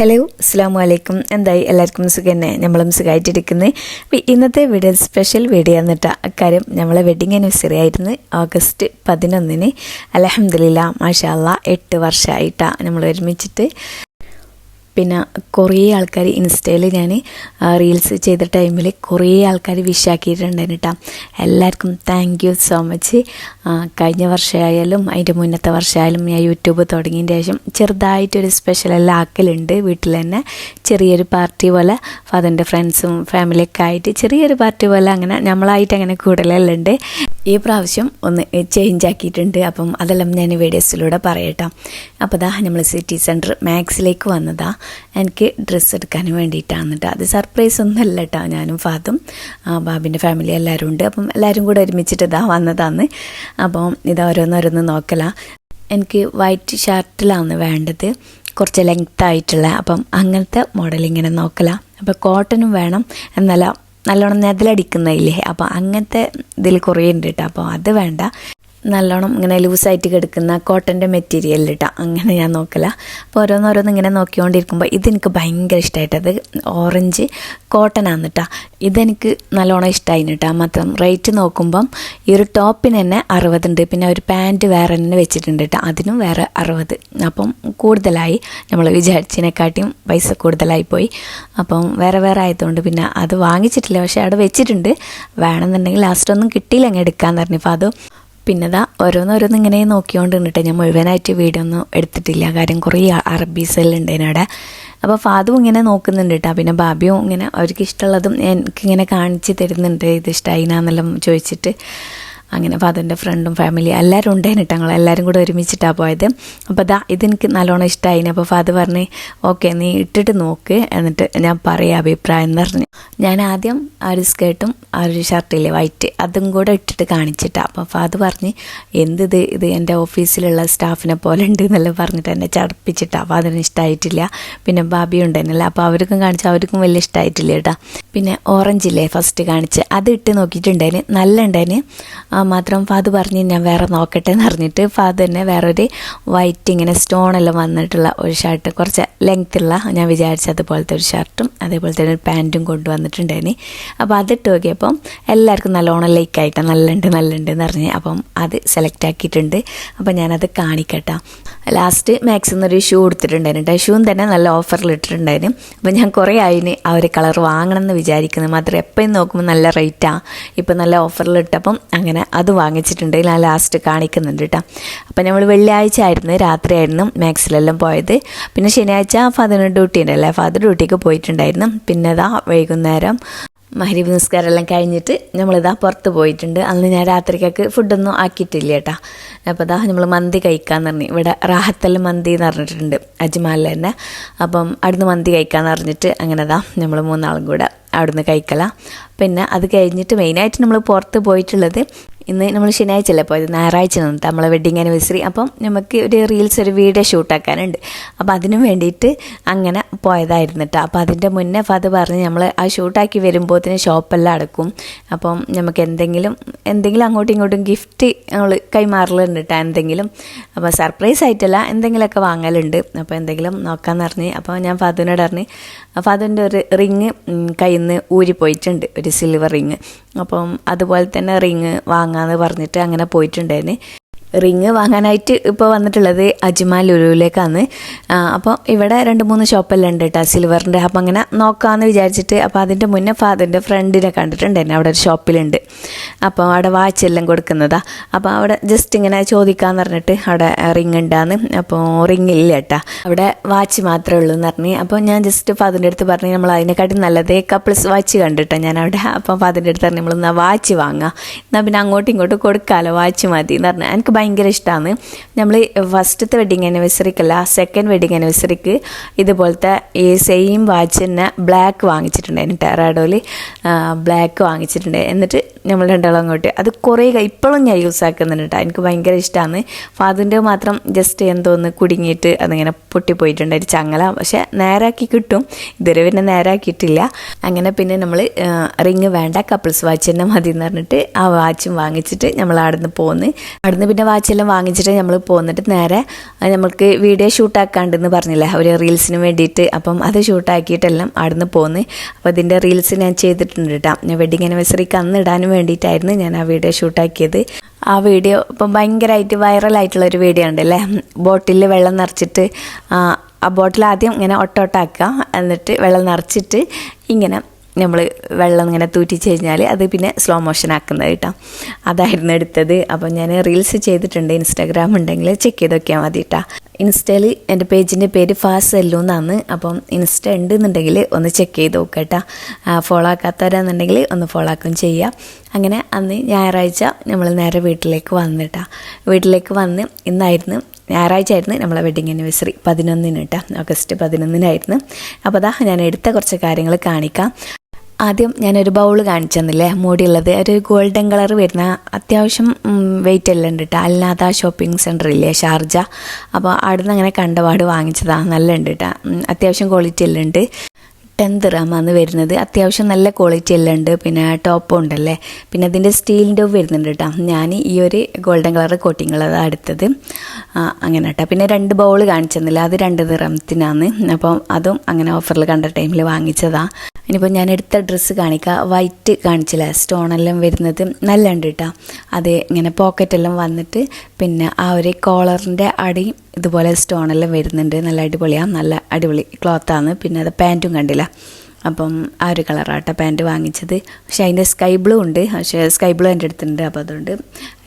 Hello അസ്സാം വലൈക്കും എന്തായി? എല്ലാവർക്കും സുഖം തന്നെ നമ്മളും സുഖമായിട്ടിരിക്കുന്നത് അപ്പോൾ ഇന്നത്തെ വീഡിയോ സ്പെഷ്യൽ വീഡിയോ എന്നിട്ട് അക്കാര്യം നമ്മളെ വെഡിങ് ആനിവേഴ്സറി ആയിരുന്നു ഓഗസ്റ്റ് പതിനൊന്നിന്. അലഹമ്മദില്ല മാഷാ അല്ലാ എട്ട് വർഷമായിട്ടാണ് നമ്മൾ ഒരുമിച്ചിട്ട് പിന്നെ കുറേ ആൾക്കാർ ഇൻസ്റ്റയിൽ ഞാൻ റീൽസ് ചെയ്ത ടൈമിൽ കുറേ ആൾക്കാർ വിഷാക്കിയിട്ടുണ്ടായിരുന്നു കേട്ടോ എല്ലാവർക്കും താങ്ക് യു സോ മച്ച് കഴിഞ്ഞ വർഷമായാലും അതിന്റെ മുന്നത്തെ വർഷമായാലും ഞാൻ യൂട്യൂബ് തുടങ്ങിയ ശേഷം ചെറുതായിട്ടൊരു സ്പെഷ്യൽ എല്ലാം ആക്കലുണ്ട് വീട്ടിൽ തന്നെ. ചെറിയൊരു പാർട്ടി പോലെ ഫാദറിന്റെ ഫ്രണ്ട്സും ഫാമിലിയൊക്കെ ആയിട്ട് ചെറിയൊരു പാർട്ടി പോലെ അങ്ങനെ നമ്മളായിട്ട് അങ്ങനെ കൂടുതലെല്ലാം ഉണ്ട് ഈ പ്രാവശ്യം ഒന്ന് ചേഞ്ച് ആക്കിയിട്ടുണ്ട്. അപ്പം അതെല്ലാം ഞാൻ വീഡിയോസിലൂടെ പറയട്ടോ. അപ്പോൾ ദാ നമ്മൾ സിറ്റി സെന്റർ മാക്സിലേക്ക് വന്നതാ. എനിക്ക് ഡ്രസ്സ് എടുക്കാൻ വേണ്ടിയിട്ടാണ് കേട്ടോ അത് സർപ്രൈസ് ഒന്നും അല്ല കേട്ടോ ഞാനും ഫാദും ബാബിന്റെ ഫാമിലി എല്ലാവരും ഉണ്ട്. അപ്പം എല്ലാവരും കൂടെ ഒരുമിച്ചിട്ട് ഇതാ വന്നതാണ് അപ്പം ഇത് ഓരോന്നോരോന്ന് നോക്കല. എനിക്ക് വൈറ്റ് ഷർട്ടിലാണ് വേണ്ടത്. കുറച്ച് ലെങ്ത് ആയിട്ടുള്ള. അപ്പം അങ്ങനത്തെ മോഡൽ ഇങ്ങനെ നോക്കല. അപ്പോൾ കോട്ടനും വേണം. എന്നല്ല നല്ലോണം നെതിലടിക്കുന്നതില്ലേ അപ്പോൾ അങ്ങനത്തെ ഇതിൽ കുറേ ഉണ്ട് കേട്ടോ അപ്പോൾ അത് വേണ്ട. നല്ലോണം ഇങ്ങനെ ലൂസായിട്ട് കിടക്കുന്ന കോട്ടന്റെ മെറ്റീരിയൽ ഇട്ടാ. അങ്ങനെ ഞാൻ നോക്കില്ല അപ്പോൾ ഓരോന്നോരോന്ന് ഇങ്ങനെ നോക്കിക്കൊണ്ടിരിക്കുമ്പോൾ ഇതെനിക്ക് ഭയങ്കര ഇഷ്ടമായിട്ടത് ഓറഞ്ച് കോട്ടൺ കോട്ടനാണ് കേട്ടോ ഇതെനിക്ക് നല്ലോണം ഇഷ്ടമായി കേട്ടോ മാത്രം റേറ്റ് നോക്കുമ്പം ഈ ഒരു ടോപ്പിന് തന്നെ അറുപതുണ്ട് പിന്നെ ഒരു പാന്റ് വേറെ തന്നെ വെച്ചിട്ടുണ്ട് കേട്ടോ അതിനും വേറെ അറുപത്. അപ്പം കൂടുതലായി നമ്മൾ വിചാരിച്ചതിനെക്കാട്ടിയും പൈസ കൂടുതലായി പോയി. അപ്പം വേറെ വേറെ ആയതുകൊണ്ട് പിന്നെ അത് വാങ്ങിച്ചിട്ടില്ല. പക്ഷേ അവിടെ വെച്ചിട്ടുണ്ട്. വേണമെന്നുണ്ടെങ്കിൽ ലാസ്റ്റ് ഒന്നും കിട്ടിയില്ല അങ്ങ് എടുക്കാമെന്ന് പറഞ്ഞു. അപ്പോൾ അത് പിന്നെ ഇതാ ഓരോന്നോരോന്ന് ഇങ്ങനെ നോക്കിക്കൊണ്ട് നിന്നിട്ട് ഞാൻ മുഴുവനായിട്ട് വീഡിയോ ഒന്നും എടുത്തിട്ടില്ല. കാര്യം കുറേ അറബി എല്ലാം ഉണ്ട് അതിനവിടെ അപ്പോൾ ഫാദും ഇങ്ങനെ നോക്കുന്നുണ്ട് കേട്ടോ പിന്നെ ബാബിയും ഇങ്ങനെ അവർക്ക് ഇഷ്ടമുള്ളതും എനിക്കിങ്ങനെ കാണിച്ച് തരുന്നുണ്ട്. ഇത് ഇഷ്ടമായിനാന്നെല്ലാം ചോദിച്ചിട്ട്. അങ്ങനെ അപ്പോൾ അതിന്റെ ഫ്രണ്ടും ഫാമിലി എല്ലാവരും ഉണ്ടായിരുന്നു ഞങ്ങൾ എല്ലാവരും കൂടെ ഒരുമിച്ചിട്ടാണ് പോയത്. അപ്പോൾ ദാ ഇതെനിക്ക് നല്ലോണം ഇഷ്ടമായി അപ്പോൾ ഫാദർ പറഞ്ഞ് ഓക്കെ നീ ഇട്ടിട്ട് നോക്ക്. എന്നിട്ട് ഞാൻ പറയാം അഭിപ്രായം എന്ന് പറഞ്ഞു. ഞാൻ ആദ്യം ആ ഒരു സ്കേർട്ടും ആ ഒരു ഷർട്ടില്ലേ വൈറ്റ് അതും കൂടെ ഇട്ടിട്ട് കാണിച്ചിട്ടാണ് അപ്പോൾ ഫാദർ പറഞ്ഞ് എന്തിത് ഇത്? എന്റെ ഓഫീസിലുള്ള സ്റ്റാഫിനെ പോലെ ഉണ്ട് എന്നെല്ലാം പറഞ്ഞിട്ട് എന്നെ ചടപ്പിച്ചിട്ടാണ് അപ്പോൾ അതിന് ഇഷ്ടമായിട്ടില്ല പിന്നെ ബാബി ഉണ്ടായിരുന്നില്ല അപ്പോൾ അവർക്കും കാണിച്ച് അവർക്കും വലിയ ഇഷ്ടമായിട്ടില്ല കേട്ടോ പിന്നെ ഓറഞ്ചില്ലേ ഫസ്റ്റ് കാണിച്ച്. അത് ഇട്ട് നോക്കിയിട്ടുണ്ടായിന് നല്ല ഉണ്ടായിന് മാത്രം ഫാദ് പറഞ്ഞ് ഞാൻ വേറെ നോക്കട്ടെ എന്ന് പറഞ്ഞിട്ട് ഫാദ് തന്നെ വേറൊരു വൈറ്റ് ഇങ്ങനെ സ്റ്റോണെല്ലാം വന്നിട്ടുള്ള ഒരു ഷർട്ട് കുറച്ച് ലെങ്ത്തുള്ള ഞാൻ വിചാരിച്ച അതുപോലത്തെ ഒരു ഷർട്ടും അതേപോലെ തന്നെ ഒരു പാന്റും കൊണ്ടുവന്നിട്ടുണ്ടായിന് അപ്പോൾ അതിട്ട് നോക്കിയപ്പം എല്ലാവർക്കും നല്ലോണം ലൈക്കായിട്ട് നല്ലുണ്ട് നല്ലുണ്ട് എന്ന് പറഞ്ഞ് അപ്പം അത് സെലക്ട് ആക്കിയിട്ടുണ്ട്. അപ്പം ഞാനത് കാണിക്കട്ടെ. ലാസ്റ്റ് മാക്സിൽ നിന്നൊരു ഷൂ എടുത്തിട്ടുണ്ടായിരുന്നു ഷൂവും തന്നെ നല്ല ഓഫറിൽ ഇട്ടിട്ടുണ്ടായിരുന്നു അപ്പം ഞാൻ കുറേ ആയിന് ആ ഒരു കളർ വാങ്ങണം എന്ന് വിചാരിക്കുന്നത് മാത്രം എപ്പോഴും നോക്കുമ്പോൾ നല്ല റേറ്റാണ് ഇപ്പം നല്ല ഓഫറിൽ ഇട്ടപ്പം അങ്ങനെ അത് വാങ്ങിച്ചിട്ടുണ്ട് ഞാൻ ലാസ്റ്റ് കാണിക്കുന്നുണ്ട് കേട്ടോ അപ്പം നമ്മൾ വെള്ളിയാഴ്ച ആയിരുന്നു രാത്രിയായിരുന്നു മാക്സിലെല്ലാം പോയത്. പിന്നെ ശനിയാഴ്ച ഫാദറിന് ഡ്യൂട്ടി ഉണ്ടല്ലേ ഫാദർ ഡ്യൂട്ടിക്ക് പോയിട്ടുണ്ടായിരുന്നു. പിന്നെ ഇതാ വൈകുന്നേരം മഹരീബ് നിസ്കാരം എല്ലാം കഴിഞ്ഞിട്ട് നമ്മളിതാ പുറത്ത് പോയിട്ടുണ്ട്. അന്ന് ഞാൻ രാത്രിക്കൊക്കെ ഫുഡൊന്നും ആക്കിയിട്ടില്ല കേട്ടാ അപ്പോൾ ഇതാ നമ്മൾ മന്തി കഴിക്കാന്ന് പറഞ്ഞു ഇവിടെ റാഹത്തൽ മന്തി എന്ന് പറഞ്ഞിട്ടുണ്ട് അജ്മാലിൽ തന്നെ. അപ്പം അവിടുന്ന് മന്തി കഴിക്കാന്ന് പറഞ്ഞിട്ട് അങ്ങനെ ഇതാ നമ്മൾ മൂന്നാളും കൂടെ അവിടുന്ന് കഴിക്കല. പിന്നെ അത് കഴിഞ്ഞിട്ട് മെയിനായിട്ട് നമ്മൾ പുറത്ത് പോയിട്ടുള്ളത് ഇന്ന് നമ്മൾ ശനിയാഴ്ച അല്ലേ പോയത്? ഞായറാഴ്ച നിന്നിട്ട് നമ്മളെ വെഡിങ് ആനിവേഴ്സറി അപ്പം നമുക്ക് ഒരു റീൽസ് ഒരു വീഡിയോ ഷൂട്ടാക്കാനുണ്ട് അപ്പോൾ അതിനു വേണ്ടിയിട്ട് അങ്ങനെ പോയതായിരുന്നു കേട്ടോ അപ്പോൾ അതിന്റെ മുന്നേ ഫാദർ പറഞ്ഞ് നമ്മൾ ആ ഷൂട്ടാക്കി വരുമ്പോഴത്തേന് ഷോപ്പെല്ലാം അടക്കും. അപ്പം നമുക്ക് എന്തെങ്കിലും എന്തെങ്കിലും അങ്ങോട്ടും ഇങ്ങോട്ടും ഗിഫ്റ്റ് നമ്മൾ കൈമാറലുണ്ട് കേട്ടോ എന്തെങ്കിലും. അപ്പോൾ സർപ്രൈസ് ആയിട്ടല്ല എന്തെങ്കിലുമൊക്കെ വാങ്ങലുണ്ട്. അപ്പോൾ എന്തെങ്കിലും നോക്കാമെന്ന് പറഞ്ഞ്. അപ്പോൾ ഞാൻ ഫാദറിനോട് പറഞ്ഞ് ഫാദറിന്റെ ഒരു റിങ് കയ്യിൽ നിന്ന് ഊരിപ്പോയിട്ടുണ്ട്. ഒരു സിൽവർ റിങ് അപ്പം അതുപോലെ തന്നെ റിങ് വാങ്ങാമെന്ന് പറഞ്ഞിട്ട് അങ്ങനെ പോയിട്ടുണ്ടായിരുന്നു റിങ് വാങ്ങാനായിട്ട് ഇപ്പോൾ വന്നിട്ടുള്ളത് അജ്മ ലുലുവിലേക്കാണ് അപ്പോൾ ഇവിടെ രണ്ട് മൂന്ന് ഷോപ്പെല്ലാം ഉണ്ട് കേട്ടോ സിൽവറിന്റെ അപ്പം അങ്ങനെ നോക്കാമെന്ന് വിചാരിച്ചിട്ട് അപ്പോൾ അതിന്റെ മുന്നേ ഫാദറിന്റെ ഫ്രണ്ടിനെ കണ്ടിട്ടുണ്ടായിരുന്നു അവിടെ ഒരു ഷോപ്പിലുണ്ട്. അപ്പോൾ അവിടെ വാച്ച് എല്ലാം കൊടുക്കുന്നതാ. അപ്പോൾ അവിടെ ജസ്റ്റ് ഇങ്ങനെ ചോദിക്കാമെന്ന് പറഞ്ഞിട്ട് അവിടെ റിങ് ഉണ്ടാന്ന് അപ്പോൾ റിങ് ഇല്ല കേട്ടോ അവിടെ വാച്ച് മാത്രമേ ഉള്ളൂ എന്ന് പറഞ്ഞ്. അപ്പോൾ ഞാൻ ജസ്റ്റ് ഫാദറിന്റെ അടുത്ത് പറഞ്ഞ് നമ്മൾ അതിനെക്കാട്ടി നല്ലത് കപ്പിൾസ് വാച്ച് കണ്ടിട്ടോ ഞാൻ അവിടെ. അപ്പോൾ ഫാദറിന്റെ അടുത്ത് പറഞ്ഞ് നമ്മൾ വാച്ച് വാങ്ങാം. എന്നാൽ പിന്നെ അങ്ങോട്ടും ഇങ്ങോട്ടും കൊടുക്കാമല്ലോ വാച്ച് മതി എന്ന് പറഞ്ഞാൽ എനിക്ക് ഭയങ്കര ഇഷ്ടമാണ് നമ്മൾ ഫസ്റ്റത്തെ വെഡിങ് ആനിവേഴ്സറിക്കല്ല സെക്കൻഡ് വെഡിങ് ആനിവേഴ്സറിക്ക് ഇതുപോലത്തെ ഈ സെയിം വാച്ച് തന്നെ ബ്ലാക്ക് വാങ്ങിച്ചിട്ടുണ്ടായിരുന്നു. ടെറാഡോയിൽ ബ്ലാക്ക് വാങ്ങിച്ചിട്ടുണ്ട്. എന്നിട്ട് നമ്മൾ രണ്ടാളും അങ്ങോട്ട്. അത് കുറേ ഇപ്പോഴും ഞാൻ യൂസ് ആക്കുന്നുണ്ട് കേട്ടോ എനിക്ക് ഭയങ്കര ഇഷ്ടമാണ് ഫാദറിന്റെ മാത്രം ജസ്റ്റ് എന്തോന്ന് കുടുങ്ങിയിട്ട് അതിങ്ങനെ പൊട്ടിപ്പോയിട്ടുണ്ട് ഒരു ചങ്ങല. പക്ഷെ നേരാക്കി കിട്ടും. ഇതുവരെ പിന്നെ നേരാക്കിയിട്ടില്ല. അങ്ങനെ പിന്നെ നമ്മൾ റിങ് വേണ്ട കപ്പിൾസ് വാച്ച് തന്നെ മതി എന്ന് പറഞ്ഞിട്ട് ആ വാച്ചും വാങ്ങിച്ചിട്ട് നമ്മൾ അവിടെ നിന്ന് പോന്ന്. അവിടെ നിന്ന് പിന്നെ വാച്ചെല്ലാം വാങ്ങിച്ചിട്ട് നമ്മൾ പോന്നിട്ട് നേരെ നമുക്ക് വീഡിയോ ഷൂട്ടാക്കാണ്ടെന്ന് പറഞ്ഞില്ലേ ഒരു റീൽസിന് വേണ്ടിയിട്ട്. അപ്പം അത് ഷൂട്ടാക്കിയിട്ടെല്ലാം അവിടുന്ന് പോന്ന്. അപ്പോൾ അതിന്റെ റീൽസ് ഞാൻ ചെയ്തിട്ടുണ്ട് കേട്ടോ ഞാൻ വെഡിങ് ആനിവേഴ്സറിക്ക് അന്ന് ഇടാനും വേണ്ടിയിട്ടായിരുന്നു ഞാൻ ആ വീഡിയോ ഷൂട്ടാക്കിയത്. ആ വീഡിയോ ഇപ്പം ഭയങ്കരമായിട്ട് വൈറലായിട്ടുള്ള ഒരു വീഡിയോ ഉണ്ടല്ലേ ബോട്ടിൽ വെള്ളം നിറച്ചിട്ട് ആ ബോട്ടിൽ ആദ്യം ഇങ്ങനെ ഒട്ടോട്ടാക്കുക. എന്നിട്ട് വെള്ളം നിറച്ചിട്ട് ഇങ്ങനെ നമ്മൾ വെള്ളം ഇങ്ങനെ തൂറ്റിച്ച് കഴിഞ്ഞാൽ അത് പിന്നെ സ്ലോ മോഷൻ ആക്കുന്നത് കേട്ടോ. അതായിരുന്നു എടുത്തത്. അപ്പം ഞാൻ റീൽസ് ചെയ്തിട്ടുണ്ട് ഇൻസ്റ്റാഗ്രാം ഉണ്ടെങ്കിൽ ചെക്ക് ചെയ്ത് നോക്കിയാൽ മതി കേട്ടോ ഇൻസ്റ്റയിൽ എന്റെ പേജിന്റെ പേര് ഫാസ് എല്ലു എന്നാണ്. അപ്പം ഇൻസ്റ്റ ഉണ്ട് എന്നുണ്ടെങ്കിൽ ഒന്ന് ചെക്ക് ചെയ്ത് നോക്കുക കേട്ടോ ഫോളോ ആക്കാത്തവരാണെന്നുണ്ടെങ്കിൽ ഒന്ന് ഫോളോ ആക്കുകയും ചെയ്യുക അങ്ങനെ അന്ന് ഞായറാഴ്ച നമ്മൾ നേരെ വീട്ടിലേക്ക് വന്നു വന്നിട്ടാ വീട്ടിലേക്ക് വന്ന് ഇന്നായിരുന്നു ഞായറാഴ്ച ആയിരുന്നു നമ്മളെ വെഡിങ് ആനിവേഴ്സറി പതിനൊന്നിന് കേട്ടോ ഓഗസ്റ്റ് പതിനൊന്നിനായിരുന്നു. അപ്പോൾ അതാ ഞാൻ എടുത്ത കുറച്ച് കാര്യങ്ങൾ കാണിക്കാം. ആദ്യം ഞാനൊരു ബൗൾ കാണിച്ചു തന്നില്ലേ മൂടിയുള്ളത്. ഒരു ഗോൾഡൻ കളർ വരുന്ന അത്യാവശ്യം വെയിറ്റ് എല്ലാം ഉണ്ട് കേട്ടോ അല്ലാത്ത ഷോപ്പിംഗ് സെന്റർ ഇല്ലേ ഷാർജ? അപ്പോൾ അവിടുന്ന് അങ്ങനെ കണ്ടപാട് വാങ്ങിച്ചതാണ് നല്ല ഉണ്ട് കേട്ടോ അത്യാവശ്യം ക്വാളിറ്റി എല്ലാം ഉണ്ട്. ടെൻത്ത് ദിറാമാണ് വരുന്നത്. അത്യാവശ്യം നല്ല ക്വാളിറ്റി എല്ലാം ഉണ്ട്. പിന്നെ ടോപ്പും ഉണ്ടല്ലേ? പിന്നെ അതിന്റെ സ്റ്റീലിന്റെ വരുന്നുണ്ട് കേട്ടോ ഞാൻ ഈ ഒരു ഗോൾഡൻ കളർ കോട്ടിങ് ഉള്ളതാണ് അടുത്തത് അങ്ങനെ കേട്ടോ പിന്നെ രണ്ട് ബൗൾ കാണിച്ചെന്നില്ല? അത് രണ്ട് നിറത്തിനാണ് അപ്പം അതും അങ്ങനെ ഓഫറിൽ കണ്ട ടൈമിൽ വാങ്ങിച്ചതാണ് ഇനിയിപ്പോൾ ഞാൻ എടുത്ത ഡ്രസ്സ് കാണിക്കുക വൈറ്റ് കാണിച്ചില്ല? സ്റ്റോണെല്ലാം വരുന്നത് നല്ല ഉണ്ട് കേട്ടോ അത് ഇങ്ങനെ പോക്കറ്റെല്ലാം വന്നിട്ട് പിന്നെ ആ ഒരു കോളറിന്റെ അടി ഇതുപോലെ സ്റ്റോണെല്ലാം വരുന്നുണ്ട്. നല്ല അടിപൊളിയാണ് നല്ല അടിപൊളി ക്ലോത്താണ് പിന്നെ അത് പാന്റും കണ്ടില്ല? അപ്പം ആ ഒരു കളറാട്ടോ പാന്റ് വാങ്ങിച്ചത്. പക്ഷേ അതിന്റെ സ്കൈ ബ്ലൂ ഉണ്ട്. പക്ഷേ സ്കൈ ബ്ലൂ എന്റെ അടുത്തുണ്ട്. അപ്പോൾ അതുകൊണ്ട്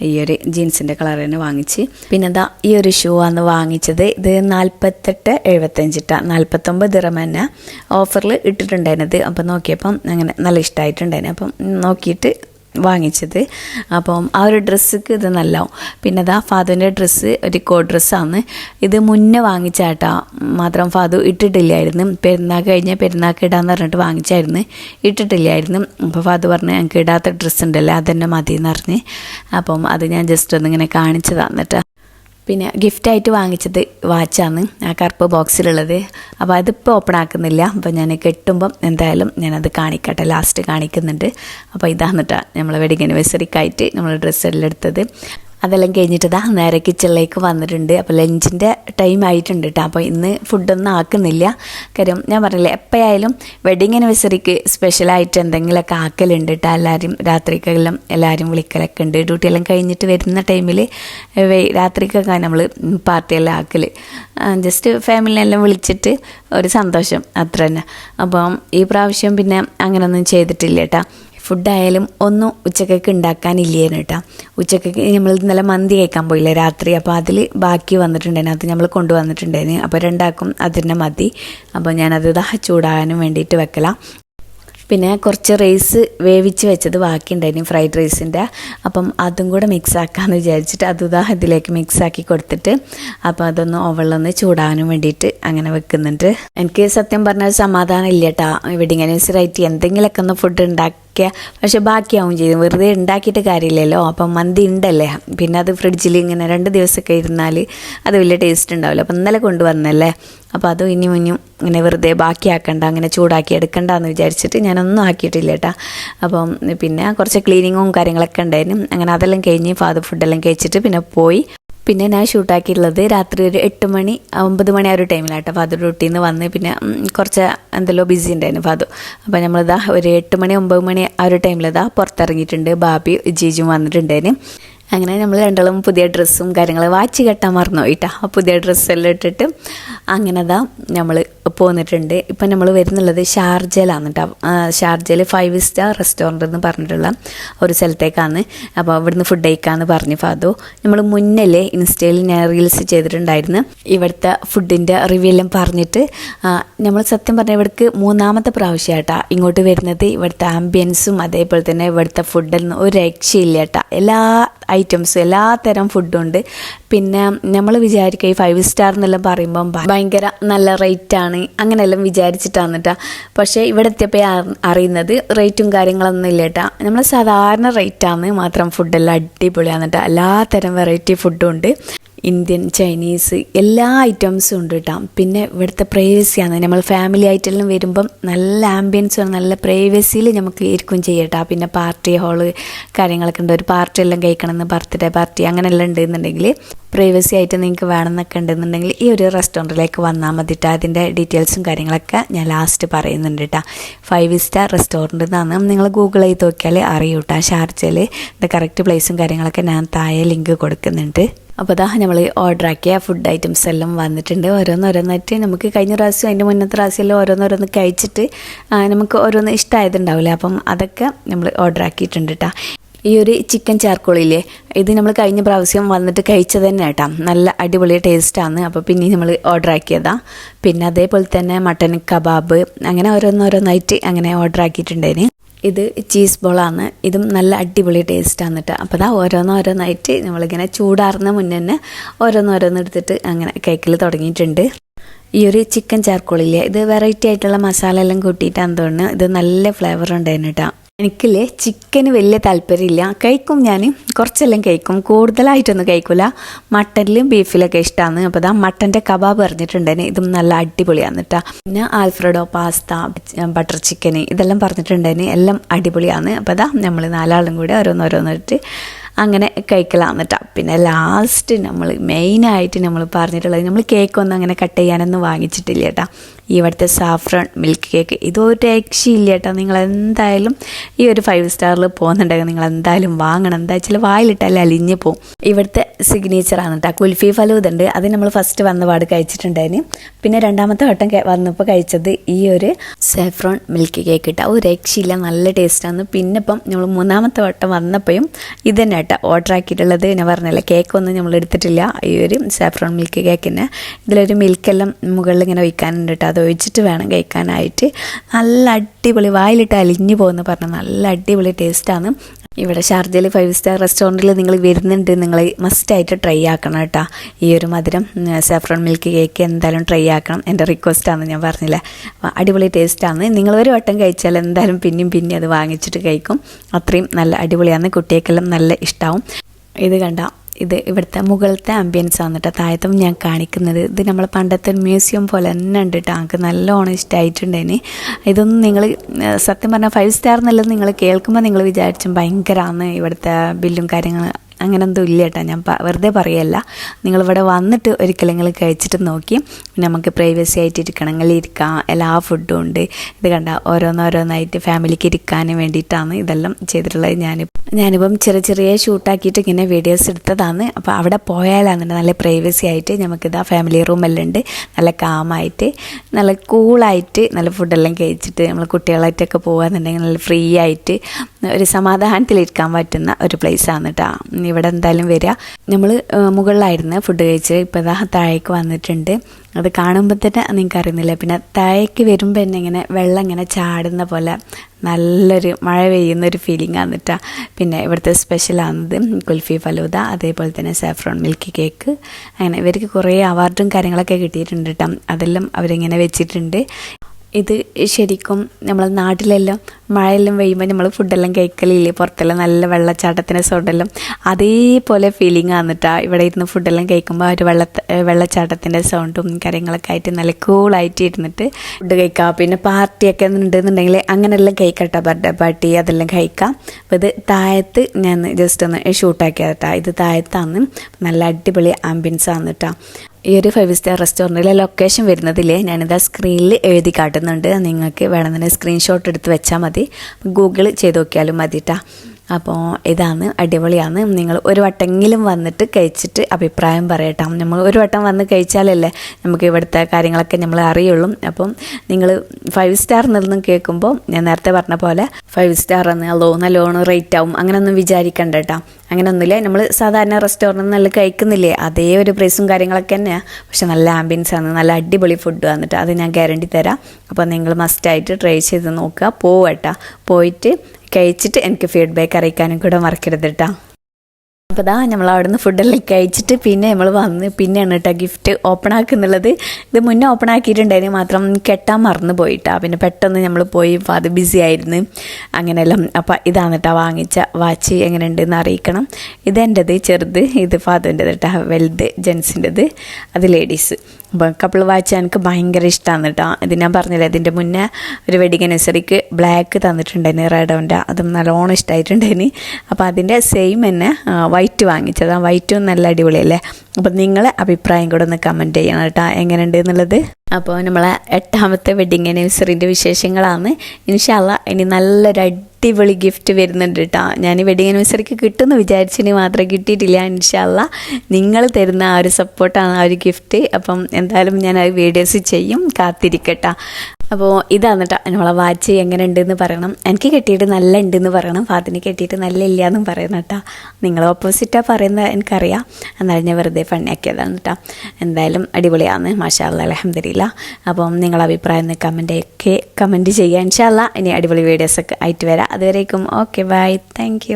ഈ ഒരു ജീൻസിന്റെ കളർ തന്നെ വാങ്ങിച്ച്. പിന്നെ എന്താ ഈ ഒരു ഷൂ ആണ് വാങ്ങിച്ചത്. ഇത് നാൽപ്പത്തെട്ട് എഴുപത്തഞ്ചിട്ട. നാൽപ്പത്തൊമ്പത് ദിറം തന്നെ ഓഫറിൽ ഇട്ടിട്ടുണ്ടായിരുന്നത്. അപ്പം നോക്കിയപ്പം അങ്ങനെ നല്ല ഇഷ്ടമായിട്ടുണ്ടായിരുന്നു. അപ്പം നോക്കിയിട്ട് വാങ്ങിച്ചത്. അപ്പം ആ ഒരു ഡ്രസ്സക്ക് ഇത് നല്ലതാവും. പിന്നെ അതാ ഫാദുവിന്റെ ഡ്രസ്സ് ഒരു കോ ഡ്രസ്സാണ്. ഇത് മുന്നേ വാങ്ങിച്ചാട്ടാ. മാത്രം ഫാദു ഇട്ടിട്ടില്ലായിരുന്നു. പെരുന്നാൾ കഴിഞ്ഞ പെരുന്നാൾക്ക് ഇടാന്ന് പറഞ്ഞിട്ട് വാങ്ങിച്ചായിരുന്നു. ഇട്ടിട്ടില്ലായിരുന്നു. അപ്പോൾ ഫാദു പറഞ്ഞ് ഞങ്ങൾക്ക് ഇടാത്ത ഡ്രസ്സ് ഉണ്ടല്ലോ അതന്നെ മതി എന്ന് പറഞ്ഞ്. അപ്പം അത് ഞാൻ ജസ്റ്റ് ഒന്നിങ്ങനെ കാണിച്ചു തന്നിട്ട് പിന്നെ ഗിഫ്റ്റായിട്ട് വാങ്ങിച്ചത് വാച്ചാണ്. ആ കറുപ്പ് ബോക്സിലുള്ളത് അപ്പോൾ അതിപ്പോൾ ഓപ്പൺ ആക്കുന്നില്ല. അപ്പോൾ ഞാൻ കെട്ടുമ്പം എന്തായാലും ഞാനത് കാണിക്കട്ടെ. ലാസ്റ്റ് കാണിക്കുന്നുണ്ട്. അപ്പോൾ ഇതാണ് കേട്ടോ നമ്മളെ വെഡിങ് ആനിവേഴ്സറിക്കായിട്ട് നമ്മൾ ഡ്രസ്സ് എല്ലാം എടുത്തത്. അതെല്ലാം കഴിഞ്ഞിട്ട് ഇതാ നേരെ കിച്ചണിലേക്ക് വന്നിട്ടുണ്ട്. അപ്പോൾ ലഞ്ചിന്റെ ടൈം ആയിട്ടുണ്ട് കേട്ടോ അപ്പോൾ ഇന്ന് ഫുഡൊന്നും ആക്കുന്നില്ല. കാര്യം ഞാൻ പറഞ്ഞില്ലേ എപ്പോഴായാലും വെഡിങ് ആനിവേഴ്സറിക്ക് സ്പെഷ്യലായിട്ട് എന്തെങ്കിലുമൊക്കെ ആക്കലുണ്ട് കേട്ടോ എല്ലാവരും രാത്രിക്കെല്ലാം എല്ലാവരും വിളിക്കലൊക്കെ ഉണ്ട്. ഡ്യൂട്ടിയെല്ലാം കഴിഞ്ഞിട്ട് വരുന്ന ടൈമിൽ രാത്രിക്കൊക്കെ നമ്മൾ പാർട്ടിയെല്ലാം ആക്കൽ ജസ്റ്റ് ഫാമിലിനെല്ലാം വിളിച്ചിട്ട് ഒരു സന്തോഷം. അത്ര തന്നെ. അപ്പം ഈ പ്രാവശ്യം പിന്നെ അങ്ങനെയൊന്നും ചെയ്തിട്ടില്ല കേട്ടോ ഫുഡായാലും ഒന്നും ഉച്ചക്കൊക്കെ ഉണ്ടാക്കാനില്ലേന് കേട്ടോ. ഉച്ചക്കൊക്കെ നമ്മൾ ഇന്നലെ മന്തി കഴിക്കാൻ പോയില്ലേ രാത്രി. അപ്പോൾ അതിൽ ബാക്കി വന്നിട്ടുണ്ടായിരുന്നു അത് നമ്മൾ കൊണ്ടുവന്നിട്ടുണ്ടായിരുന്നു അപ്പോൾ രണ്ടാക്കും അതിന്റെ മതി. അപ്പോൾ ഞാനത് ദാ ചൂടാകാനും വേണ്ടിയിട്ട് വെക്കലാം. പിന്നെ കുറച്ച് റൈസ് വേവിച്ച് വെച്ചത് ബാക്കിയുണ്ടായിരുന്നു ഫ്രൈഡ് റൈസിന്റെ അപ്പം അതും കൂടെ മിക്സ് ആക്കാമെന്ന് വിചാരിച്ചിട്ട് അത് ഇതാ ഇതിലേക്ക് മിക്സ് ആക്കി കൊടുത്തിട്ട് അപ്പോൾ അതൊന്ന് ഓവളിലൊന്ന് ചൂടാകാനും വേണ്ടിയിട്ട് അങ്ങനെ വെക്കുന്നുണ്ട്. എനിക്ക് സത്യം പറഞ്ഞാൽ സമാധാനം ഇല്ല കേട്ടോ. വെഡിങ് ആനിവേഴ്സറി ആയിട്ട് എന്തെങ്കിലുമൊക്കെ ഒന്ന് ഫുഡ് ഉണ്ടാക്കിയ പക്ഷെ ബാക്കിയാവും ചെയ്യും. വെറുതെ ഉണ്ടാക്കിയിട്ട് കാര്യമില്ലല്ലോ. അപ്പം മന്തി ഉണ്ടല്ലേ? പിന്നെ അത് ഫ്രിഡ്ജിൽ ഇങ്ങനെ രണ്ട് ദിവസമൊക്കെ ഇരുന്നാൽ അത് വലിയ ടേസ്റ്റ് ഉണ്ടാവില്ല. അപ്പം ഇന്നലെ കൊണ്ടുവന്നല്ലേ അപ്പോൾ അതും ഇനി മുന്നും ഇങ്ങനെ വെറുതെ ബാക്കിയാക്കണ്ട അങ്ങനെ ചൂടാക്കി എടുക്കണ്ട എന്ന് വിചാരിച്ചിട്ട് ഞാനൊന്നും ആക്കിയിട്ടില്ല കേട്ടാ. അപ്പം പിന്നെ കുറച്ച് ക്ലീനിങ്ങും കാര്യങ്ങളൊക്കെ ഉണ്ടായിരുന്നു. അങ്ങനെ അതെല്ലാം കഴിഞ്ഞ് ഫാദർ ഫുഡെല്ലാം കഴിച്ചിട്ട് പിന്നെ പോയി. പിന്നെ ഞാൻ ഷൂട്ടാക്കിയിട്ടുള്ളത് രാത്രി ഒരു എട്ട് മണി ഒമ്പത് മണി ആ ഒരു ടൈമിലാട്ടോ ഫാദർ ഡ്യൂട്ടിയിൽ നിന്ന് വന്ന്. പിന്നെ കുറച്ച് എന്തെല്ലോ ബിസി ഉണ്ടായിരുന്നു ഫാദർ. അപ്പോൾ നമ്മളിതാ ഒരു എട്ട് മണി ഒമ്പത് മണി ആ ഒരു ടൈമിലിതാ പുറത്തിറങ്ങിയിട്ടുണ്ട്. ബാബി ജീജും വന്നിട്ടുണ്ടായിരുന്നു അങ്ങനെ നമ്മൾ രണ്ടാളും പുതിയ ഡ്രസ്സും കാര്യങ്ങളും വാച്ച് കെട്ടാൻ മറന്നു പോയിട്ടാ പുതിയ ഡ്രസ്സെല്ലാം ഇട്ടിട്ട് അങ്ങനെ ദാ നമ്മൾ പോന്നിട്ടുണ്ട്. ഇപ്പം നമ്മൾ വരുന്നുള്ളത് ഷാർജയിലാണ് കേട്ടോ ഷാർജയിൽ ഫൈവ് സ്റ്റാർ റെസ്റ്റോറന്റ് എന്ന് പറഞ്ഞിട്ടുള്ള ഒരു സ്ഥലത്തേക്കാണ്. അപ്പോൾ അവിടുന്ന് ഫുഡ് കഴിക്കാമെന്ന് പറഞ്ഞു ഫാദു. നമ്മൾ മുന്നല്ലേ ഇൻസ്റ്റയിൽ ഞാൻ റീൽസ് ചെയ്തിട്ടുണ്ടായിരുന്നു. ഇവിടുത്തെ ഫുഡിന്റെ റിവ്യൂ എല്ലാം പറഞ്ഞിട്ട് നമ്മൾ സത്യം പറഞ്ഞാൽ ഇവിടേക്ക് മൂന്നാമത്തെ പ്രാവശ്യമായിട്ടാ ഇങ്ങോട്ട് വരുന്നത്. ഇവിടുത്തെ ആംബിയൻസും അതേപോലെ തന്നെ ഇവിടുത്തെ ഫുഡൊന്നും ഒരു രക്ഷയില്ല കേട്ടോ എല്ലാ ഐറ്റംസും എല്ലാ തരം ഫുഡും ഉണ്ട്. പിന്നെ നമ്മൾ വിചാരിക്കുക ഈ ഫൈവ് സ്റ്റാർ എന്നെല്ലാം പറയുമ്പം ഭയങ്കര നല്ല റേറ്റാണ്. അങ്ങനെയെല്ലാം വിചാരിച്ചിട്ടാണ് കേട്ടോ പക്ഷേ ഇവിടെ എത്തിയപ്പോൾ അറിയുന്നത് റേറ്റും കാര്യങ്ങളൊന്നും ഇല്ല കേട്ടോ നമ്മൾ സാധാരണ റേറ്റാണ് മാത്രം ഫുഡെല്ലാം അടിപൊളിയാണ് കേട്ടോ എല്ലാ വെറൈറ്റി ഫുഡും ഉണ്ട്. ഇന്ത്യൻ ചൈനീസ് എല്ലാ ഐറ്റംസും ഉണ്ട് കേട്ടോ പിന്നെ ഇവിടുത്തെ പ്രൈവസിയാണ് നമ്മൾ ഫാമിലി ആയിട്ടെല്ലാം വരുമ്പം നല്ല ആംബിയൻസും നല്ല പ്രൈവസിയിൽ നമുക്ക് ഇരിക്കും ചെയ്യട്ടോ പിന്നെ പാർട്ടി ഹാൾ കാര്യങ്ങളൊക്കെ ഉണ്ട്. ഒരു പാർട്ടി എല്ലാം കഴിക്കണമെന്ന് ബർത്ത്ഡേ പാർട്ടി അങ്ങനെയെല്ലാം ഉണ്ടെന്നുണ്ടെങ്കിൽ പ്രൈവസി ആയിട്ട് നിങ്ങൾക്ക് വേണമെന്നൊക്കെ ഉണ്ടെന്നുണ്ടെങ്കിൽ ഈ ഒരു റെസ്റ്റോറന്റിലേക്ക് വന്നാൽ മതിട്ടോ അതിന്റെ ഡീറ്റെയിൽസും കാര്യങ്ങളൊക്കെ ഞാൻ ലാസ്റ്റ് പറയുന്നുണ്ട് കേട്ടോ ഫൈവ് സ്റ്റാർ റെസ്റ്റോറന്റ് എന്നാണ്. നിങ്ങൾ ഗൂഗിൾ ചെയ്ത് നോക്കിയാൽ അറിയൂട്ടാ ഷാർജയിൽ ഇത് കറക്റ്റ് പ്ലേസും കാര്യങ്ങളൊക്കെ ഞാൻ താഴെ ലിങ്ക് കൊടുക്കുന്നുണ്ട്. അപ്പോൾ അതാ നമ്മൾ ഓർഡർ ആക്കിയ ഫുഡ് ഐറ്റംസ് എല്ലാം വന്നിട്ടുണ്ട്. ഓരോന്നോരോന്നായിട്ട് നമുക്ക് കഴിഞ്ഞ പ്രാവശ്യം അതിന്റെ മുന്നത്തെ പ്രാവശ്യം എല്ലാം ഓരോന്നോരോന്ന് കഴിച്ചിട്ട് നമുക്ക് ഓരോന്ന് ഇഷ്ടമായതുണ്ടാവില്ല അപ്പം അതൊക്കെ നമ്മൾ ഓർഡർ ആക്കിയിട്ടുണ്ട് കേട്ടോ ഈ ഒരു ചിക്കൻ ചാർക്കോളില്ലേ ഇത് നമ്മൾ കഴിഞ്ഞ പ്രാവശ്യം വന്നിട്ട് കഴിച്ചത് തന്നെ കേട്ടോ നല്ല അടിപൊളി ടേസ്റ്റാണ് അപ്പോൾ പിന്നെ നമ്മൾ ഓർഡർ ആക്കിയതാ. പിന്നെ അതേപോലെ തന്നെ മട്ടൻ കബാബ് അങ്ങനെ ഓരോന്നോരോന്നായിട്ട് അങ്ങനെ ഓർഡർ ആക്കിയിട്ടുണ്ടായിന് ഇത് ചീസ് ബോളാണ് ഇതും നല്ല അടിപൊളി ടേസ്റ്റാണ് കേട്ടോ അപ്പോൾ അതാ ഓരോന്നോരോന്നായിട്ട് നമ്മളിങ്ങനെ ചൂടാറുന്ന മുന്നേ തന്നെ ഓരോന്നോരോന്ന് എടുത്തിട്ട് അങ്ങനെ കേക്കിൽ തുടങ്ങിയിട്ടുണ്ട്. ഈ ഒരു ചിക്കൻ ചാർക്കോളില്ലേ ഇത് വെറൈറ്റി ആയിട്ടുള്ള മസാല എല്ലാം കൂട്ടിയിട്ടാന്ന് തോന്നുന്നു. ഇത് നല്ല ഫ്ലേവർ ഉണ്ടായിരുന്നു കേട്ടോ എനിക്കില്ലേ ചിക്കന് വലിയ താല്പര്യമില്ല. കഴിക്കും ഞാൻ കുറച്ചെല്ലാം കഴിക്കും. കൂടുതലായിട്ടൊന്നും കഴിക്കില്ല മട്ടനിലും ബീഫിലൊക്കെ ഇഷ്ടമാണ് അപ്പോൾ ഇതാ മട്ടന്റെ കബാബ് പറഞ്ഞിട്ടുണ്ടായിരുന്നു ഇതും നല്ല അടിപൊളിയാണ് കേട്ടോ പിന്നെ ആൽഫ്രഡോ പാസ്ത ബട്ടർ ചിക്കന് ഇതെല്ലാം പറഞ്ഞിട്ടുണ്ടായിരുന്നു എല്ലാം അടിപൊളിയാണ്. അപ്പോൾ ഇതാ നമ്മൾ നാലാളും കൂടെ ഓരോന്നോരോന്നിട്ട് അങ്ങനെ കഴിക്കലാന്ന് കേട്ടോ. പിന്നെ ലാസ്റ്റ് നമ്മൾ മെയിനായിട്ട് നമ്മൾ പറഞ്ഞിട്ടുള്ളത് നമ്മൾ കേക്ക് ഒന്നും അങ്ങനെ കട്ട് ചെയ്യാനൊന്നും വാങ്ങിച്ചിട്ടില്ല കേട്ടോ. ഇവിടുത്തെ സാഫ്രൺ മിൽക്ക് കേക്ക് ഇതൊരു രക്ഷയില്ല കേട്ടോ. നിങ്ങൾ എന്തായാലും ഈ ഒരു ഫൈവ് സ്റ്റാറിൽ പോകുന്നുണ്ടെങ്കിൽ നിങ്ങൾ എന്തായാലും വാങ്ങണം. എന്താ വെച്ചാൽ വായിലിട്ടാൽ അലിഞ്ഞ് പോകും ഇവിടുത്തെ സിഗ്നേച്ചറാണ് കേട്ടോ. കുൽഫി ഫലൂദ് ഉണ്ട്. അത് നമ്മൾ ഫസ്റ്റ് വന്ന പാട് കഴിച്ചിട്ടുണ്ടായിരുന്നു പിന്നെ രണ്ടാമത്തെ വട്ടം വന്നപ്പോൾ കഴിച്ചത് ഈ ഒരു സാഫ്രോൺ മിൽക്ക് കേക്ക് കേട്ടോ. ഒരു രക്ഷയില്ല. നല്ല ടേസ്റ്റാണ് പിന്നെ ഇപ്പം നമ്മൾ മൂന്നാമത്തെ വട്ടം വന്നപ്പോഴും ഇത് തന്നെ കേട്ടോ ഓർഡർ ആക്കിയിട്ടുള്ളത്. ഞാൻ കേക്ക് കേക്കൊന്നും നമ്മൾ എടുത്തിട്ടില്ല. ഈ ഒരു സാഫ്രോൺ മിൽക്ക് കേക്കിന് ഇതിലൊരു മിൽക്കെല്ലാം മുകളിൽ ഇങ്ങനെ ഒഴിക്കാനുണ്ട് കേട്ടോ അത് ഒഴിച്ചിട്ട് വേണം കഴിക്കാനായിട്ട്. നല്ല അടിപൊളി വായിലിട്ട് അലിഞ്ഞു പോകുന്ന പറഞ്ഞാൽ നല്ല അടിപൊളി ടേസ്റ്റാണ് ഇവിടെ ഷാർജയിൽ ഫൈവ് സ്റ്റാർ റെസ്റ്റോറന്റിൽ നിങ്ങൾ വരുന്നുണ്ട്. നിങ്ങൾ മസ്റ്റായിട്ട് ട്രൈ ആക്കണം കേട്ടോ. ഈ ഒരു മധുരം സാഫ്രോൺ മിൽക്ക് കേക്ക് എന്തായാലും ട്രൈ ആക്കണം. എന്റെ റിക്വസ്റ്റാണെന്ന് ഞാൻ പറഞ്ഞില്ല. അടിപൊളി ടേസ്റ്റാണ് നിങ്ങൾ ഒരു വട്ടം കഴിച്ചാൽ എന്തായാലും പിന്നെയും പിന്നെ അത് വാങ്ങിച്ചിട്ട് കഴിക്കും. അത്രയും നല്ല അടിപൊളിയാണ്. കുട്ടികൾക്കെല്ലാം നല്ല ഇഷ്ടമാവും ഇത് കണ്ട ഇത് ഇവിടുത്തെ മുകളിലത്തെ ആംബിയൻസ് ആണ് കേട്ടോ താഴത്തും ഞാൻ കാണിക്കുന്നത്. ഇത് നമ്മൾ പണ്ടത്തെ മ്യൂസിയം പോലെ തന്നെ ഉണ്ട് കേട്ടോ എനിക്ക് നല്ലോണം ഇഷ്ടമായിട്ടുണ്ടേന് ഇതൊന്നും നിങ്ങൾ സത്യം പറഞ്ഞാൽ ഫൈവ് സ്റ്റാർ എന്നുള്ളത് നിങ്ങൾ കേൾക്കുമ്പോൾ നിങ്ങൾ വിചാരിച്ചും ഭയങ്കരമാണ് ഇവിടുത്തെ ബില്ലും കാര്യങ്ങൾ അങ്ങനെ എന്തോ ഇല്ല കേട്ടോ ഞാൻ വെറുതെ പറയല്ല. നിങ്ങളിവിടെ വന്നിട്ട് ഒരിക്കലെങ്കിൽ കഴിച്ചിട്ട് നോക്കി. പിന്നെ നമുക്ക് പ്രൈവസി ആയിട്ട് ഇരിക്കണമെങ്കിൽ ഇരിക്കാം. എല്ലാ ഫുഡും ഉണ്ട്. ഇത് കണ്ട ഓരോന്നോരോന്നായിട്ട് ഫാമിലിക്ക് ഇരിക്കാനും വേണ്ടിയിട്ടാണ് ഇതെല്ലാം ചെയ്തിട്ടുള്ളത് ഞാൻ ഞാനിപ്പം ചെറിയ ചെറിയ ഷൂട്ടാക്കിയിട്ട് ഇങ്ങനെ വീഡിയോസ് എടുത്തതാണ്. അപ്പോൾ അവിടെ പോയാലാണ് നല്ല പ്രൈവസി ആയിട്ട് നമുക്കിതാ ഫാമിലി റൂമെല്ലാം ഉണ്ട്. നല്ല കാമായിട്ട് നല്ല കൂളായിട്ട് നല്ല ഫുഡെല്ലാം കഴിച്ചിട്ട് നമ്മൾ കുട്ടികളായിട്ടൊക്കെ പോകുകയെന്നുണ്ടെങ്കിൽ നല്ല ഫ്രീ ആയിട്ട് ഒരു സമാധാനത്തിലിരിക്കാൻ പറ്റുന്ന ഒരു പ്ലേസ് ആണ് കേട്ടോ ഇവിടെ എന്തായാലും വരിക നമ്മൾ മുകളിലായിരുന്നു ഫുഡ് കഴിച്ച് ഇപ്പോൾ ഇതാ താഴേക്ക് വന്നിട്ടുണ്ട്. അത് കാണുമ്പോൾ തന്നെ നിങ്ങൾക്ക് അറിയുന്നില്ല? പിന്നെ താഴേക്ക് വരുമ്പോൾ തന്നെ ഇങ്ങനെ വെള്ളം ഇങ്ങനെ ചാടുന്ന പോലെ നല്ലൊരു മഴ പെയ്യുന്ന ഒരു ഫീലിംഗ് ആണ് കേട്ടോ പിന്നെ ഇവിടുത്തെ സ്പെഷ്യലാണത് കുൽഫി ഫലൂദ അതേപോലെ തന്നെ സാഫ്രോൺ മിൽക്ക് കേക്ക് അങ്ങനെ ഇവർക്ക് കുറേ അവാർഡും കാര്യങ്ങളൊക്കെ കിട്ടിയിട്ടുണ്ട് കേട്ടോ അതെല്ലാം അവരിങ്ങനെ വെച്ചിട്ടുണ്ട്. ഇത് ശരിക്കും നമ്മൾ നാട്ടിലെല്ലാം മഴയെല്ലാം പെയ്യുമ്പോൾ നമ്മൾ ഫുഡെല്ലാം കഴിക്കലില്ലേ? പുറത്തെല്ലാം നല്ല വെള്ളച്ചാട്ടത്തിന്റെ സൗണ്ടെല്ലാം. അതേപോലെ ഫീലിംഗ് ആന്നിട്ടാ ഇവിടെ ഇരുന്ന് ഫുഡെല്ലാം കഴിക്കുമ്പോൾ ഒരു വെള്ള വെള്ളച്ചാട്ടത്തിന്റെ സൗണ്ടും കാര്യങ്ങളൊക്കെ ആയിട്ട് നല്ല കൂളായിട്ട് ഇരുന്നിട്ട് ഫുഡ് കഴിക്കാം. പിന്നെ പാർട്ടിയൊക്കെ ഉണ്ടെന്നുണ്ടെങ്കിൽ അങ്ങനെയെല്ലാം കഴിക്കട്ടെ. ബർത്ത്ഡേ പാർട്ടി അതെല്ലാം കഴിക്കാം. അപ്പോൾ ഇത് താഴത്ത് ഞാൻ ജസ്റ്റ് ഒന്ന് ഷൂട്ടാക്കിയതാ ഇത് താഴത്താണ് നല്ല അടിപൊളി ആംബിയൻസ് ആണ് കേട്ടോ ഈ ഒരു ഫൈവ് സ്റ്റാർ റെസ്റ്റോറന്റിലെ ലൊക്കേഷൻ വരുന്നതിലേ ഞാനിതാ സ്ക്രീനിൽ എഴുതി കാട്ടുന്നുണ്ട്. നിങ്ങൾക്ക് വേണമെന്നുണ്ടെങ്കിൽ സ്ക്രീൻഷോട്ട് എടുത്ത് വെച്ചാൽ മതി. ഗൂഗിൾ ചെയ്ത് നോക്കിയാലും മതി കേട്ടോ അപ്പോൾ ഇതാണ് അടിപൊളിയാണ്. നിങ്ങൾ ഒരു വട്ടമെങ്കിലും വന്നിട്ട് കഴിച്ചിട്ട് അഭിപ്രായം പറയട്ടോ. നമ്മൾ ഒരു വട്ടം വന്ന് കഴിച്ചാലല്ലേ നമുക്ക് ഇവിടുത്തെ കാര്യങ്ങളൊക്കെ നമ്മൾ അറിയുള്ളൂ. അപ്പം നിങ്ങൾ ഫൈവ് സ്റ്റാർ നിന്നും കേൾക്കുമ്പോൾ ഞാൻ നേരത്തെ പറഞ്ഞ പോലെ ഫൈവ് സ്റ്റാർ എന്ന് അല്ലോ നല്ലോണം റേറ്റ് ആവും. അങ്ങനെയൊന്നും വിചാരിക്കണ്ട കേട്ടോ അങ്ങനെയൊന്നുമില്ല നമ്മൾ സാധാരണ റെസ്റ്റോറന്റിൽ നല്ല കഴിക്കുന്നില്ലേ? അതേ ഒരു പ്രൈസും കാര്യങ്ങളൊക്കെ തന്നെയാണ് പക്ഷെ നല്ല ആംബിയൻസ് ആണ്. നല്ല അടിപൊളി ഫുഡ് വന്നിട്ട്. അത് ഞാൻ ഗ്യാരണ്ടി തരാം. അപ്പോൾ നിങ്ങൾ മസ്റ്റായിട്ട് ട്രൈ ചെയ്ത് നോക്കുക. പോവട്ടോ. പോയിട്ട് കഴിച്ചിട്ട് എനിക്ക് ഫീഡ്ബാക്ക് അറിയിക്കാനും കൂടെ മറക്കരുത് കേട്ടോ അപ്പോൾ ഇതാ നമ്മൾ അവിടെ നിന്ന് ഫുഡെല്ലാം കഴിച്ചിട്ട് പിന്നെ നമ്മൾ വന്ന് പിന്നെയാണ് കേട്ടോ ഗിഫ്റ്റ് ഓപ്പൺ ആക്കുന്നുള്ളത്. ഇത് മുന്നേ ഓപ്പൺ ആക്കിയിട്ടുണ്ടായിരുന്നു. മാത്രം കെട്ടാൻ മറന്നു പോയിട്ടാ പിന്നെ പെട്ടെന്ന് നമ്മൾ പോയി അപ്പോൾ അത് ബിസി ആയിരുന്നു. അങ്ങനെയെല്ലാം. അപ്പോൾ ഇതാണ് കേട്ടോ വാങ്ങിച്ച വാച്ച് എങ്ങനെയുണ്ടെന്ന് അറിയിക്കണം. ഇതെന്റെത് ചെറുത്. ഇത് ഫാദറിന്റെത് കേട്ടോ വലുത്. ജെൻസിന്റെത് അത് ലേഡീസ് കപ്പിൾ വാച്ച് എനിക്ക് ഭയങ്കര ഇഷ്ടമാണ് കേട്ടോ. ഇത് ഞാൻ പറഞ്ഞില്ലേ ഇതിന്റെ മുന്നേ ഒരു വെഡിങ് അനുസരിക്ക് ബ്ലാക്ക് തന്നിട്ടുണ്ടായിരുന്നു റെഡോന്റെ അതും നല്ലോണം ഇഷ്ടമായിട്ടുണ്ടായിരുന്നു അപ്പോൾ അതിന്റെ സെയിം തന്നെ വൈറ്റ് വാങ്ങിച്ചത്. ആ വൈറ്റും നല്ല അടിപൊളിയല്ലേ? അപ്പോൾ നിങ്ങളെ അഭിപ്രായം കൂടെ ഒന്ന് കമന്റ് ചെയ്യണം കേട്ടോ. എങ്ങനെയുണ്ട് എന്നുള്ളത്? അപ്പോൾ നമ്മളെ എട്ടാമത്തെ വെഡിങ് ആനിവേഴ്സറിന്റെ വിശേഷങ്ങളാണ്. ഇൻഷാല്ല ഇനി നല്ലൊരു അടിപൊളി ഗിഫ്റ്റ് വരുന്നുണ്ട് കേട്ടോ ഞാൻ വെഡിങ് ആനിവേഴ്സറിക്ക് കിട്ടുമെന്ന് വിചാരിച്ചിന് മാത്രമേ കിട്ടിയിട്ടില്ല ഇൻഷാല്ല നിങ്ങൾ തരുന്ന ആ ഒരു സപ്പോർട്ടാണ് ആ ഒരു ഗിഫ്റ്റ് അപ്പം എന്തായാലും ഞാൻ ആ വീഡിയോസ് ചെയ്യും. കാത്തിരിക്കട്ടോ. അപ്പോൾ ഇതാണ് കേട്ടോ നമ്മളെ വാച്ച് എങ്ങനെ ഉണ്ടെന്ന് പറയണം. എനിക്ക് കെട്ടിയിട്ട് നല്ല ഉണ്ടെന്ന് പറയണം. ഫാദിന് കെട്ടിയിട്ട് നല്ല ഇല്ല എന്നും പറയണം കേട്ടോ നിങ്ങൾ ഓപ്പോസിറ്റാണ് പറയുന്നത് എനിക്കറിയാം. എന്നാലും ഞാൻ വെറുതെ ഫണ്ണിയാക്കിയതാണ് കേട്ടോ എന്തായാലും അടിപൊളിയാണ്. മാഷാല്ല അലഹമ്മദില്ല അപ്പം നിങ്ങളെ അഭിപ്രായം കമന്റ് ഒക്കെ കമന്റ് ചെയ്യുക. ഇൻഷാല്ല ഇനി അടിപൊളി വീഡിയോസൊക്കെ ആയിട്ട് വരാം. അതുവരേക്കും ഓക്കെ ബൈ താങ്ക്